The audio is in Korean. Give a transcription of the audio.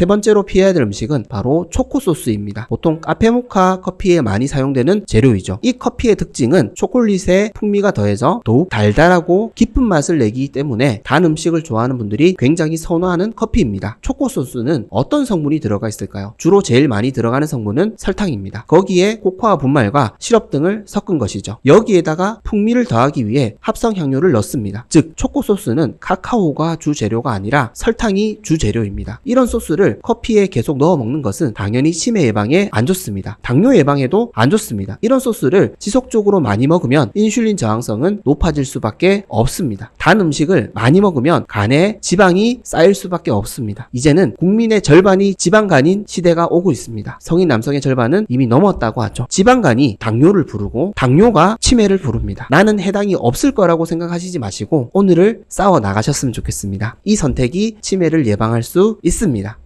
세 번째로 피해야 될 음식은 바로 초코 소스입니다. 보통 카페모카 커피에 많이 사용되는 재료이죠. 이 커피의 특징은 초콜릿에 풍미가 더해져 더욱 달달하고 깊은 맛을 내기 때문에 단 음식을 좋아하는 분들이 굉장히 선호하는 커피입니다. 초코 소스는 어떤 성분이 들어가 있을까요? 주로 제일 많이 들어가는 성분은 설탕입니다. 거기에 코코아 분말과 시럽 등을 섞은 것이죠. 여기에다가 풍미를 더하기 위해 합성 향료를 넣습니다. 즉 초코 소스는 카카오가 주 재료가 아니라 설탕이 주 재료입니다. 이런 소스를 커피에 계속 넣어 먹는 것은 당연히 치매 예방에 안 좋습니다. 당뇨 예방에도 안 좋습니다. 이런 소스를 지속적으로 많이 먹으면 인슐린 저항성은 높아질 수밖에 없습니다. 단 음식을 많이 먹으면 간에 지방이 쌓일 수밖에 없습니다. 이제는 국민의 절반이 지방간인 시대가 오고 있습니다. 성인 남성의 절반은 이미 넘었다고 하죠. 지방간이 당뇨를 부르고 당뇨가 치매를 부릅니다. 나는 해당이 없을 거라고 생각하시지 마시고 오늘을 싸워 나가셨으면 좋겠습니다. 이 선택이 치매를 예방할 수 있습니다.